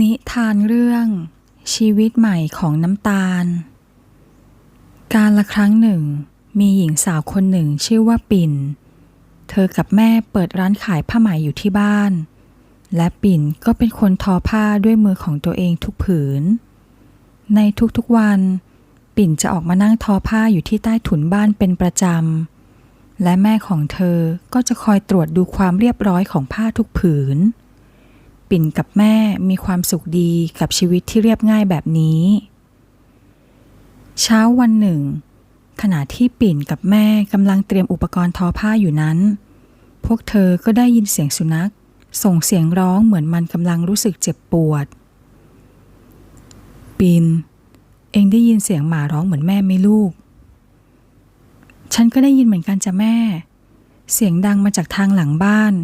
นิทานเรื่อง ชีวิตใหม่ของน้ำตาล การละครั้งหนึ่ง มีหญิงสาวคนหนึ่งชื่อว่าปิ่น เธอกับแม่เปิดร้านขายผ้าไหมอยู่ที่บ้าน และปิ่นก็เป็นคนทอผ้าด้วยมือของตัวเองทุกผืน ในทุกๆวัน ปิ่นจะออกมานั่งทอผ้าอยู่ที่ใต้ถุนบ้านเป็นประจำ และแม่ของเธอก็จะคอยตรวจดูความเรียบร้อยของผ้าทุกผืน ปิ่นกับแม่มีความสุขดีกับชีวิตที่เรียบง่ายแบบนี้ เช้าวันหนึ่ง ขณะที่ปิ่นกับแม่กำลังเตรียมอุปกรณ์ทอผ้าอยู่นั้น พวกเธอก็ได้ยินเสียงสุนัข ส่งเสียงร้องเหมือนมันกำลังรู้สึกเจ็บปวด ปิ่นเองได้ยินเสียงหมาร้องเหมือนแม่ไหมลูก ฉันก็ได้ยินเหมือนกันจ้ะแม่ เสียงดังมาจากทางหลังบ้าน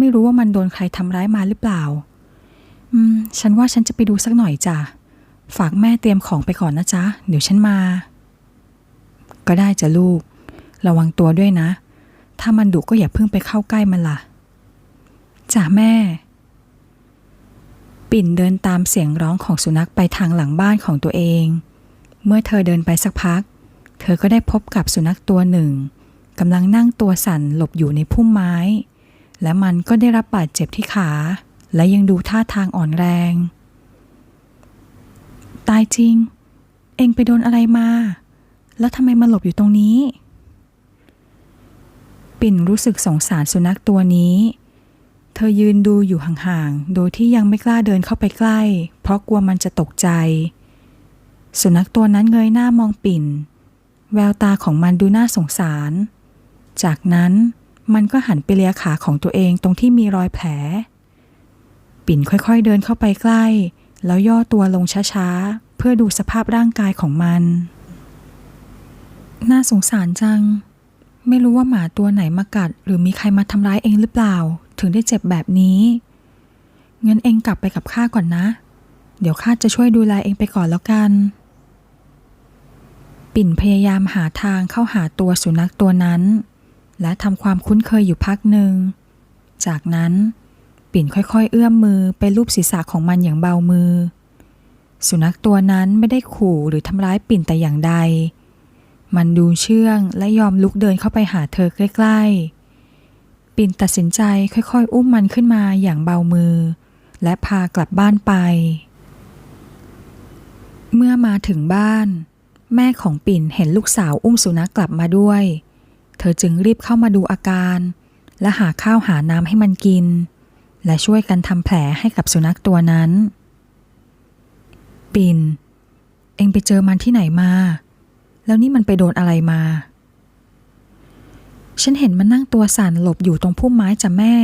ไม่รู้ว่ามันโดนใครทำร้ายมาหรือเปล่า อืม ฉันว่าฉันจะไปดูสักหน่อยจ้ะ ฝากแม่เตรียมของไปก่อนนะจ๊ะ เดี๋ยวฉันมา ก็ได้จ้ะลูก ระวังตัวด้วยนะ ถ้ามันดุก็อย่าเพิ่งไปเข้าใกล้มันล่ะจ้ะแม่ ปิ่นเดินตามเสียงร้องของสุนัขไปทางหลังบ้านของตัวเอง เมื่อเธอเดินไปสักพัก เธอก็ได้พบกับสุนัขตัวหนึ่งกำลังนั่งตัวสั่นหลบอยู่ในพุ่มไม้ และมันก็ได้รับบาดเจ็บที่ขา และยังดูท่าทางอ่อนแรง ตายจริง เองไปโดนอะไรมา แล้วทำไมมาหลบอยู่ตรงนี้ ปิ่นรู้สึกสงสารสุนัขตัวนี้ เธอยืนดูอยู่ห่างๆ โดยที่ยังไม่กล้าเดินเข้าไปใกล้ เพราะกลัวมันจะตกใจ สุนัขตัวนั้นเงยหน้ามองปิ่น แววตาของมันดูน่าสงสาร จากนั้น มันก็หันไปเลียขาของตัวเองตรงที่มีรอยแผล ปิ่นค่อยๆเดินเข้าไปใกล้ แล้วย่อตัวลงช้าๆ เพื่อดูสภาพร่างกายของมัน น่าสงสารจัง ไม่รู้ว่าหมาตัวไหนมากัด หรือมีใครมาทำร้ายเองหรือเปล่า ถึงได้เจ็บแบบนี้งั้นเองกลับไปกับข้าก่อนนะ เดี๋ยวข้าจะช่วยดูแลเองไปก่อนแล้วกัน ปิ่นพยายามหาทางเข้าหาตัวสุนัขตัวนั้น และทำความคุ้นเคยอยู่พักหนึ่ง จากนั้นปิ่นค่อยๆ เอื้อมมือไปลูบศีรษะของมันอย่างเบามือ สุนัขตัวนั้นไม่ได้ขู่หรือทำร้ายปิ่นแต่อย่างใด มันดูเชื่องและยอมลุกเดินเข้าไปหาเธอใกล้ๆ ปิ่นตัดสินใจค่อยๆ อุ้มมันขึ้นมาอย่างเบามือ และพากลับบ้านไป เมื่อมาถึงบ้าน แม่ของปิ่นเห็นลูกสาวอุ้มสุนัขกลับมาด้วยเเธอจึงรีบเข้ามาดูอาการ และหาข้าวหาน้ำให้มันกิน และช่วยกันทำแผลให้กับสุนัขตัวนั้น ปิน เองไปเจอมันที่ไหนมา แล้วนี่มันไปโดนอะไรมา ฉันเห็นมันนั่งตัวสั่นหลบอยู่ตรงพุ่มไม้จ้ะแม่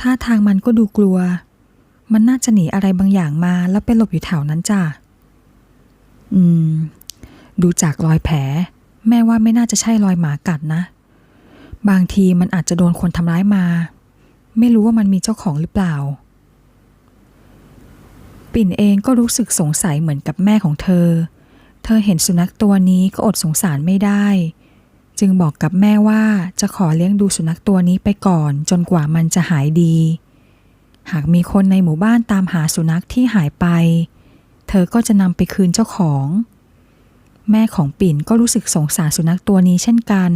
ท่าทางมันก็ดูกลัว มันน่าจะหนีอะไรบางอย่างมาแล้วไปหลบอยู่แถวนั้นจ้ะ อืม ดูจากรอยแผล แม่ว่าไม่น่าจะใช่รอยหมากัดนะ บางทีมันอาจจะโดนคนทำร้ายมา ไม่รู้ว่ามันมีเจ้าของหรือเปล่า ปิ่นเองก็รู้สึกสงสัยเหมือนกับแม่ของเธอ เธอเห็นสุนัขตัวนี้ก็อดสงสารไม่ได้ จึงบอกกับแม่ว่าจะขอเลี้ยงดูสุนัขตัวนี้ไปก่อน จนกว่ามันจะหายดี หากมีคนในหมู่บ้านตามหาสุนัขที่หายไป เธอก็จะนำไปคืนเจ้าของ แม่ของปิ่นก็รู้สึกสงสารสุนัขตัวนี้เช่นกัน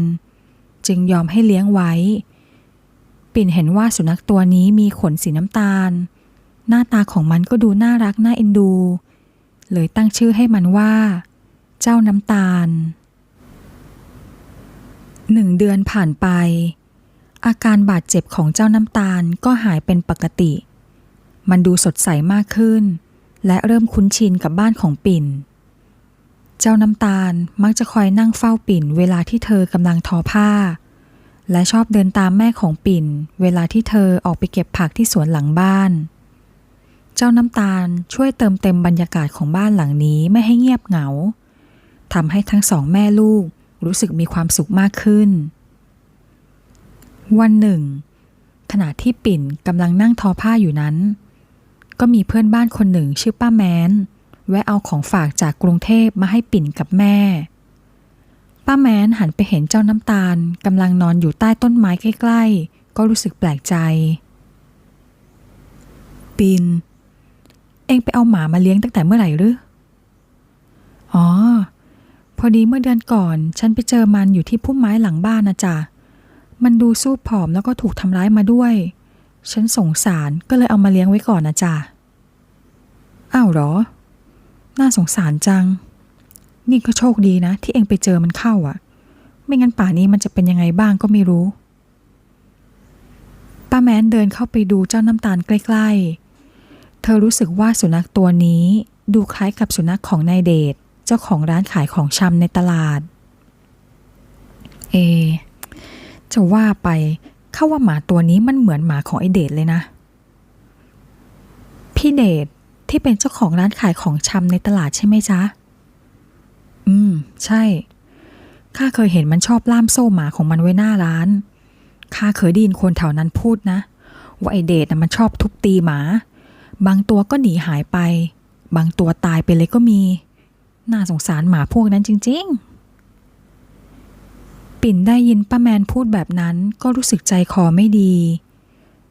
จึงยอมให้เลี้ยงไว้ ปิ่นเห็นว่าสุนัขตัวนี้มีขนสีน้ำตาล หน้าตาของมันก็ดูน่ารักน่าเอ็นดู เลยตั้งชื่อให้มันว่า เจ้าน้ำตาลหนึ่งเดือนผ่านไป อาการบาดเจ็บของเจ้าน้ำตาลก็หายเป็นปกติ มันดูสดใสมากขึ้น และเริ่มคุ้นชินกับบ้านของปิ่น เจ้าน้ำตาลมักจะคอยนั่งเฝ้าปิ่นเวลาที่เธอกำลังทอผ้า และชอบเดินตามแม่ของปิ่น เวลาที่เธอออกไปเก็บผักที่สวนหลังบ้าน เจ้าน้ำตาลช่วยเติมเต็มบรรยากาศของบ้านหลังนี้ไม่ให้เงียบเหงาทำให้ทั้งสองแม่ลูกรู้สึกมีความสุขมากขึ้น วันหนึ่ง ขณะที่ปิ่นกำลังนั่งทอผ้าอยู่นั้น ก็มีเพื่อนบ้านคนหนึ่งชื่อป้าแมน แวะเอาของฝากจากกรุงเทพมาให้ปิ่นกับแม่ ป้าแมนหันไปเห็นเจ้าน้ำตาลกำลังนอนอยู่ใต้ต้นไม้ใกล้ๆ ก็รู้สึกแปลกใจ ปิ่นเเองไปเอาหมามาเลี้ยงตั้งแต่เมื่อไหร่หรือ อ๋อ พอดีเมื่อเดือนก่อนฉันไปเจอมันอยู่ที่พุ่มไม้หลังบ้านนะจ๊ะ มันดูสู้ผอมแล้วก็ถูกทำร้ายมาด้วย ฉันสงสารก็เลยเอามาเลี้ยงไว้ก่อนนะจ๊ะ อ้าวเหรอ น่าสงสารจัง นี่ก็โชคดีนะ ที่เองไปเจอมันเข้าอะ่ะ ไม่งั้นป่านี้มันจะเป็นยังไงบ้างก็ไม่รู้ ป้าแมนเดินเข้าไปดูเจ้าน้ำตาลใกล้ๆ เธอรู้สึกว่าสุนัขตัวนี้ดูคล้ายกับสุนัขของนายเดชเจ้าของร้านขายของชำในตลาด เอ จะว่าไปเข้าว่าหมาตัวนี้มันเหมือนหมาของไอเดชเลยนะ พี่เดช ที่เป็นเจ้าของร้านขายของชำในตลาดใช่ไหมจ๊ะ อืม ใช่ ข้าเคยเห็นมันชอบล่ามโซ่หมาของมันไว้หน้าร้าน ข้าเคยได้ยินคนแถวนั้นพูดนะ ว่าไอเดชน่ะมันชอบทุบตีหมา บางตัวก็หนีหายไป บางตัวตายไปเลยก็มี น่าสงสารหมาพวกนั้นจริง ๆปิ่นได้ยินป้าแมนพูดแบบนั้นก็รู้สึกใจคอไม่ดี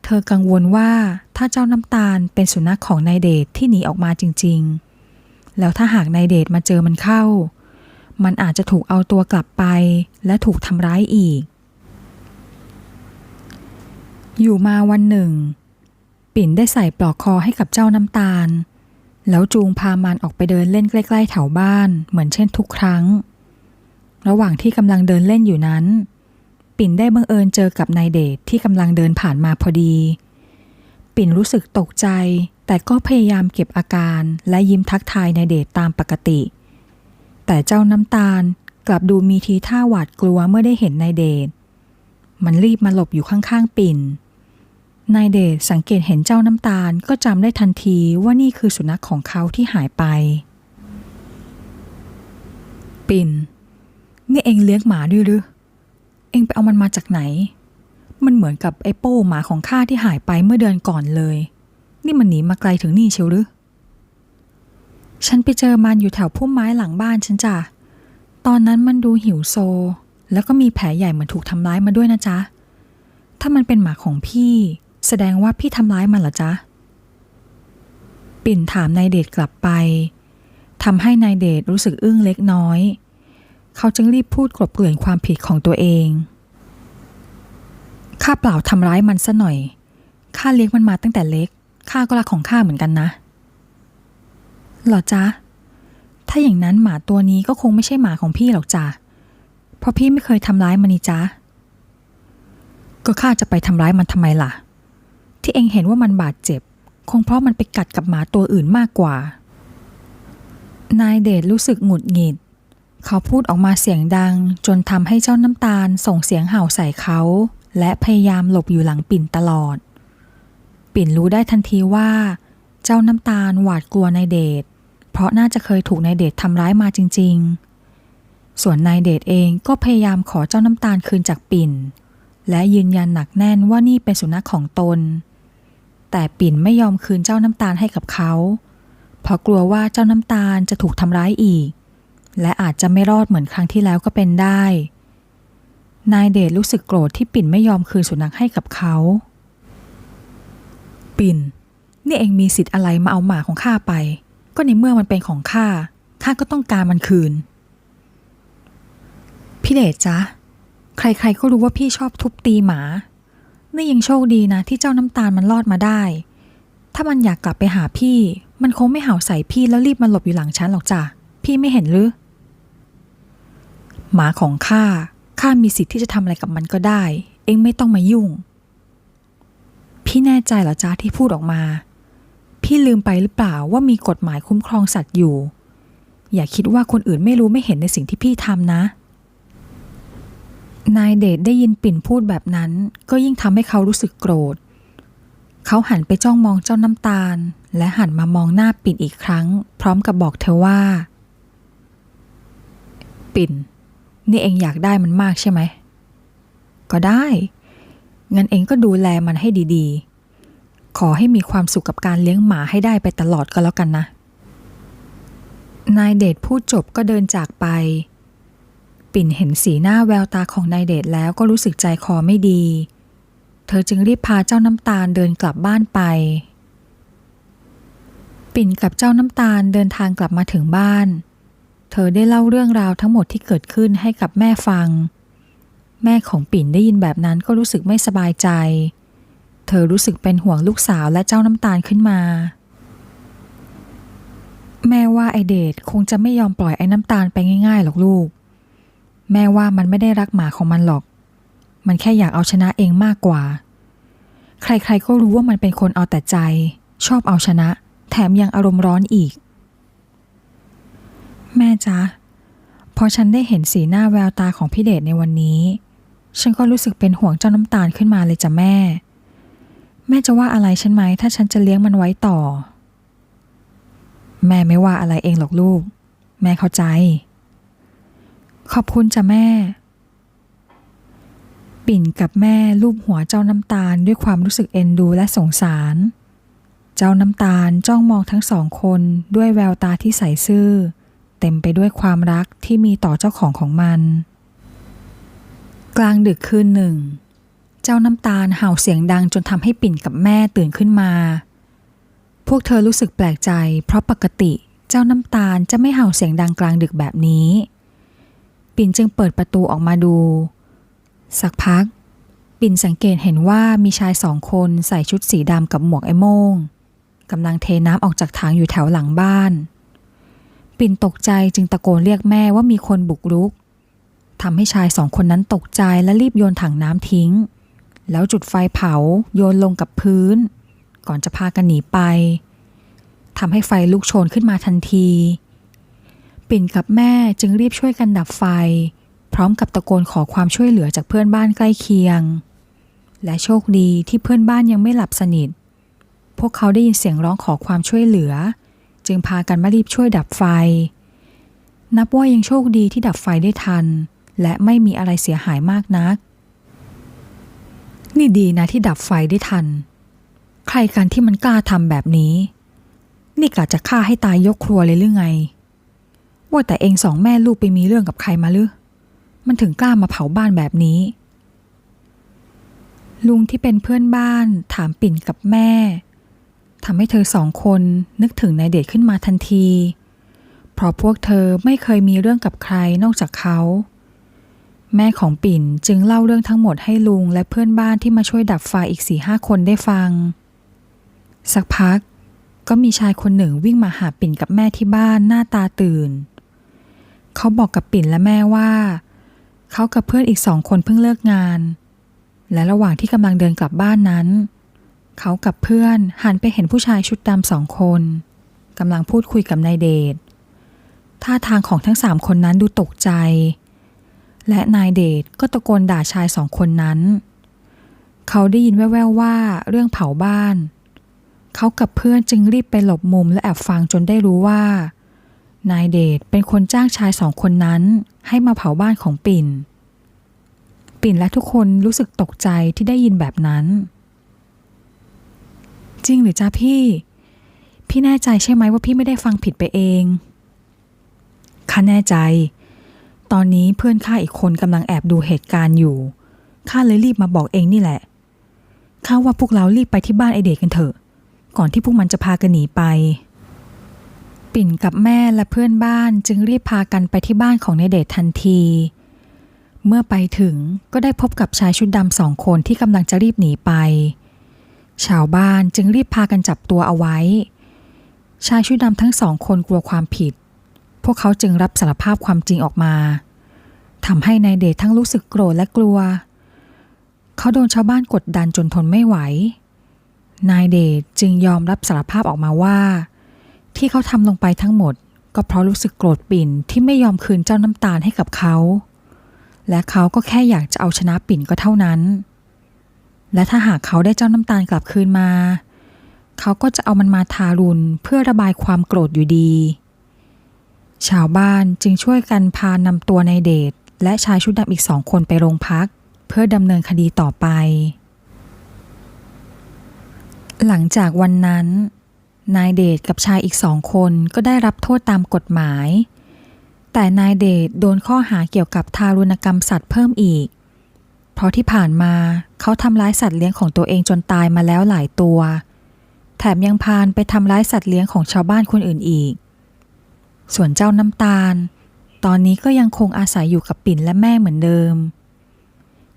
เธอกังวลว่าถ้าเจ้าน้ำตาลเป็นสุนัขของนายเดชที่หนีออกมาจริง ๆ แล้วถ้าหากนายเดชมาเจอมันเข้า มันอาจจะถูกเอาตัวกลับไปและถูกทำร้ายอีก อยู่มาวันหนึ่ง ปิ่นได้ใส่ปลอกคอให้กับเจ้าน้ำตาล แล้วจูงพามันออกไปเดินเล่นใกล้ ๆ แถวบ้านเหมือนเช่นทุกครั้ง ระหว่างที่กำลังเดินเล่นอยู่นั้น ปิ่นได้บังเอิญเจอกับนายเดชที่กำลังเดินผ่านมาพอดี ปิ่นรู้สึกตกใจ แต่ก็พยายามเก็บอาการและยิ้มทักทายนายเดชตามปกติ แต่เจ้าน้ำตาลกลับดูมีทีท่าหวาดกลัวเมื่อได้เห็นนายเดชมันรีบมาหลบอยู่ข้างๆปิ่นนายเดชสังเกตเห็นเจ้าน้ำตาลก็จำได้ทันทีว่านี่คือสุนัขของเขาที่หายไป ปิ่น นี่เองเลี้ยงหมาด้วยหรือ เองไปเอามันมาจากไหน มันเหมือนกับไอ้โป้หมาของข้าที่หายไปเมื่อเดือนก่อนเลย นี่มันหนีมาไกลถึงนี่เชียวหรือ ฉันไปเจอมันอยู่แถวพุ่มไม้หลังบ้านฉันจ้ะ ตอนนั้นมันดูหิวโซ แล้วก็มีแผลใหญ่เหมือนถูกทำร้ายมาด้วยนะจ๊ะ ถ้ามันเป็นหมาของพี่ แสดงว่าพี่ทำร้ายมันเหรอจ๊ะ ปิ่นถามนายเดชกลับไปทำให้นายเดชรู้สึกอึ้งเล็กน้อย เขาจึงรีบพูดกลบเกลื่อนความผิดของตัวเองข้าเปล่าทำร้ายมันซะหน่อยข้าเลี้ยงมันมาตั้งแต่เล็กข้าก็รักของข้าเหมือนกันนะหรอจ๊ะ ถ้าอย่างนั้นหมาตัวนี้ก็คงไม่ใช่หมาของพี่หรอกจ้ะ เพราะพี่ไม่เคยทำร้ายมันนี่จ๊ะก็ข้าจะไปทำร้ายมันทำไมล่ะ ที่เองเห็นว่ามันบาดเจ็บ คงเพราะมันไปกัดกับหมาตัวอื่นมากกว่า นายเดชรู้สึกหงุดหงิด เขาพูดออกมาเสียงดัง จนทำให้เจ้าน้ำตาลส่งเสียงเห่าใส่เขา และพยายามหลบอยู่หลังปิ่นตลอด ปิ่นรู้ได้ทันทีว่า เจ้าน้ำตาลหวาดกลัวนายเดชเพราะน่าจะเคยถูกนายเดชทำร้ายมาจริง ๆ ส่วนนายเดชเองก็พยายามขอเจ้าน้ำตาลคืนจากปิ่น และยืนยันหนักแน่นว่านี่เป็นสุนัขของตน แต่ปิ่นไม่ยอมคืนเจ้าน้ำตาลให้กับเขา เพราะกลัวว่าเจ้าน้ำตาลจะถูกทำร้ายอีก และอาจจะไม่รอดเหมือนครั้งที่แล้วก็เป็นได้ นายเดชรู้สึกโกรธที่ปิ่นไม่ยอมคืนสุนัขให้กับเขา ปิ่น นี่เองมีสิทธิ์อะไรมาเอาหมาของข้าไป ก็ในเมื่อมันเป็นของข้า ข้าก็ต้องการมันคืน พี่เดชจ๊ะ ใครๆก็รู้ว่าพี่ชอบทุบตีหมา นี่ยังโชคดีนะที่เจ้าน้ำตาลมันรอดมาได้ ถ้ามันอยากกลับไปหาพี่ มันคงไม่เห่าใส่พี่แล้วรีบมาหลบอยู่หลังฉันหรอกจ้ะพี่ไม่เห็นหรือ หมาของข้า ข้ามีสิทธิ์ที่จะทำอะไรกับมันก็ได้ เองไม่ต้องมายุ่ง พี่แน่ใจเหรอจ๊ะที่พูดออกมา พี่ลืมไปหรือเปล่าว่ามีกฎหมายคุ้มครองสัตว์อยู่ อย่าคิดว่าคนอื่นไม่รู้ไม่เห็นในสิ่งที่พี่ทำนะ นายเดชได้ยินปิ่นพูดแบบนั้น ก็ยิ่งทำให้เขารู้สึกโกรธ เขาหันไปจ้องมองเจ้าน้ำตาล และหันมามองหน้าปิ่นอีกครั้ง พร้อมกับบอกเธอว่า ปิ่น นี่เองอยากได้มันมากใช่ไหม ก็ได้ งั้นเองก็ดูแลมันให้ดีๆ ขอให้มีความสุขกับการเลี้ยงหมาให้ได้ไปตลอดก็แล้วกันนะ นายเดชพูดจบก็เดินจากไป ปิ่นเห็นสีหน้าแววตาของนายเดชแล้วก็รู้สึกใจคอไม่ดี เธอจึงรีบพาเจ้าน้ำตาลเดินกลับบ้านไป ปิ่นกับเจ้าน้ำตาลเดินทางกลับมาถึงบ้านเเธอได้เล่าเรื่องราวทั้งหมดที่เกิดขึ้นให้กับแม่ฟัง แม่ของปิ่นได้ยินแบบนั้นก็รู้สึกไม่สบายใจ เธอรู้สึกเป็นห่วงลูกสาวและเจ้าน้ำตาลขึ้นมา แม่ว่าไอเดดคงจะไม่ยอมปล่อยไอ้น้ำตาลไปง่ายๆหรอกลูก แม่ว่ามันไม่ได้รักหมาของมันหรอก มันแค่อยากเอาชนะเองมากกว่า ใครๆก็รู้ว่ามันเป็นคนเอาแต่ใจ ชอบเอาชนะ แถมยังอารมณ์ร้อนอีก แม่จ๊ะ พอฉันได้เห็นสีหน้าแววตาของพี่เดชในวันนี้ ฉันก็รู้สึกเป็นห่วงเจ้าน้ำตาลขึ้นมาเลยจ้ะแม่ แม่จะว่าอะไรฉันไหม ถ้าฉันจะเลี้ยงมันไว้ต่อ แม่ไม่ว่าอะไรเองหรอกลูก แม่เข้าใจ ขอบคุณจ้ะแม่ ปิ่นกับแม่ลูบหัวเจ้าน้ำตาลด้วยความรู้สึกเอ็นดูและสงสารเจ้าน้ำตาลจ้องมองทั้งสองคนด้วยแววตาที่ใสซื่อ เต็มไปด้วยความรักที่มีต่อเจ้าของของมัน กลางดึกคืนหนึ่ง เจ้าน้ำตาลเห่าเสียงดังจนทำให้ปิ่นกับแม่ตื่นขึ้นมา พวกเธอรู้สึกแปลกใจ เพราะปกติเจ้าน้ำตาลจะไม่เห่าเสียงดังกลางดึกแบบนี้ ปิ่นจึงเปิดประตูออกมาดู สักพัก ปิ่นสังเกตเห็นว่ามีชายสองคนใส่ชุดสีดำกับหมวกไอ้โม่งกำลังเทน้ำออกจากถังอยู่แถวหลังบ้าน ปิ่นตกใจจึงตะโกนเรียกแม่ว่ามีคนบุกรุกทำให้ชายสองคนนั้นตกใจและรีบโยนถังน้ำทิ้ง แล้วจุดไฟเผาโยนลงกับพื้น ก่อนจะพากันหนีไปทำให้ไฟลุกโชนขึ้นมาทันที ปิ่นกับแม่จึงรีบช่วยกันดับไฟ พร้อมกับตะโกนขอความช่วยเหลือจากเพื่อนบ้านใกล้เคียง และโชคดีที่เพื่อนบ้านยังไม่หลับสนิท พวกเขาได้ยินเสียงร้องขอความช่วยเหลือ จึงพากันมารีบช่วยดับไฟ นับว่ายังโชคดีที่ดับไฟได้ทัน และไม่มีอะไรเสียหายมากนัก นี่ดีนะที่ดับไฟได้ทัน ใครกันที่มันกล้าทำแบบนี้ นี่กะจะฆ่าให้ตายยกครัวเลยหรือไง ว่าแต่เองสองแม่ลูกไปมีเรื่องกับใครมาหรือมันถึงกล้ามาเผาบ้านแบบนี้ลุงที่เป็นเพื่อนบ้านถามปิ่นกับแม่ ทำให้เธอสองคนนึกถึงนายเดชขึ้นมาทันที เพราะพวกเธอไม่เคยมีเรื่องกับใครนอกจากเขา แม่ของปิ่นจึงเล่าเรื่องทั้งหมดให้ลุงและเพื่อนบ้านที่มาช่วยดับไฟอีกสี่ห้าคนได้ฟัง สักพักก็มีชายคนหนึ่งวิ่งมาหาปิ่นกับแม่ที่บ้านหน้าตาตื่น เขาบอกกับปิ่นและแม่ว่า เขากับเพื่อนอีกสองคนเพิ่งเลิกงาน และระหว่างที่กำลังเดินกลับบ้านนั้น เขากับเพื่อนหันไปเห็นผู้ชายชุดดำสองคนกำลังพูดคุยกับนายเดชท่าทางของทั้งสามคนนั้นดูตกใจ และนายเดชก็ตะโกนด่าชายสองคนนั้น เขาได้ยินแว่วๆว่าเรื่องเผาบ้าน เขากับเพื่อนจึงรีบไปหลบมุมและแอบฟังจนได้รู้ว่า นายเดชเป็นคนจ้างชายสองคนนั้น ให้มาเผาบ้านของปิ่น ปิ่นและทุกคนรู้สึกตกใจที่ได้ยินแบบนั้น จริงหรือจ้าพี่ พี่แน่ใจใช่ไหมว่าพี่ไม่ได้ฟังผิดไปเองข้าแน่ใจ ตอนนี้เพื่อนข้าอีกคนกำลังแอบดูเหตุการณ์อยู่ข้าเลยรีบมาบอกเองนี่แหละข้าว่าพวกเรารีบไปที่บ้านไอเดกกันเถอะ ก่อนที่พวกมันจะพากันหนีไป ปิ่นกับแม่และเพื่อนบ้านจึงรีบพากันไปที่บ้านของนเดชทันที เมื่อไปถึงก็ได้พบกับชายชุดดำสองคนที่กำลังจะรีบหนีไป ชาวบ้านจึงรีบพากันจับตัวเอาไว้ ชายชุดดำทั้งสองคนกลัวความผิด พวกเขาจึงรับสารภาพความจริงออกมาทำให้นายเดชทั้งรู้สึกโกรธและกลัว เขาโดนชาวบ้านกดดันจนทนไม่ไหว นายเดชจึงยอมรับสารภาพออกมาว่า ที่เขาทำลงไปทั้งหมด ก็เพราะรู้สึกโกรธปิ่นที่ไม่ยอมคืนเจ้าน้ำตาลให้กับเขา และเขาก็แค่อยากจะเอาชนะปิ่นก็เท่านั้น และถ้าหากเขาได้เจ้าน้ำตาลกลับคืนมา เขาก็จะเอามันมาทารุณเพื่อระบายความโกรธอยู่ดี ชาวบ้านจึงช่วยกันพานำตัวนายเดชและชายชุดดำอีกสองคนไปโรงพัก เพื่อดำเนินคดีต่อไป หลังจากวันนั้น นายเดชกับชายอีกสองคนก็ได้รับโทษตามกฎหมาย แต่นายเดชโดนข้อหาเกี่ยวกับทารุณกรรมสัตว์เพิ่มอีก เพราะที่ผ่านมาเขาทำร้ายสัตว์เลี้ยงของตัวเองจนตายมาแล้วหลายตัว แถมยังพานไปทำร้ายสัตว์เลี้ยงของชาวบ้านคนอื่นอีก ส่วนเจ้าน้ำตาล ตอนนี้ก็ยังคงอาศัยอยู่กับปิ่นและแม่เหมือนเดิม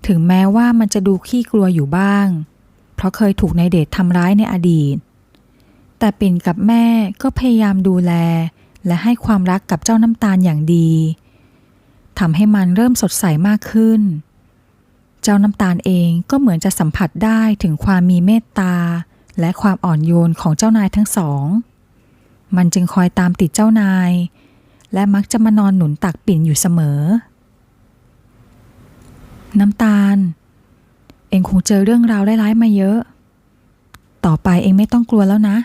ถึงแม้ว่ามันจะดูขี้กลัวอยู่บ้าง เพราะเคยถูกนายเดชทำร้ายในอดีต แต่ปิ่นกับแม่ก็พยายามดูแล และให้ความรักกับเจ้าน้ำตาลอย่างดีทำให้มันเริ่มสดใสมากขึ้น เจ้าน้ำตาลเองก็เหมือนจะสัมผัสได้ถึงความมีเมตตา และความอ่อนโยนของเจ้านายทั้งสอง มันจึงคอยตามติดเจ้านาย และมักจะมานอนหนุนตักปิ่นอยู่เสมอ น้ำตาล เองคงเจอเรื่องราวร้ายๆมาเยอะ ต่อไปเองไม่ต้องกลัวแล้วนะ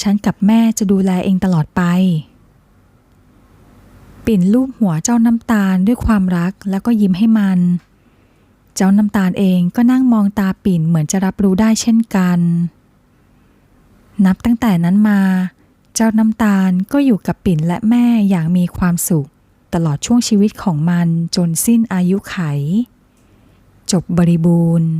ฉันกับแม่จะดูแลเองตลอดไป ปิ่นลูบหัวเจ้าน้ำตาลด้วยความรักแล้วก็ยิ้มให้มัน จ้าน้ำตาลเองก็นั่งมองตาปิ่นเหมือนจะรับรู้ได้เช่นกัน นับตั้งแต่นั้นมา เจ้าน้ำตาลก็อยู่กับปิ่นและแม่อย่างมีความสุข ตลอดช่วงชีวิตของมันจนสิ้นอายุไข จบบริบูรณ์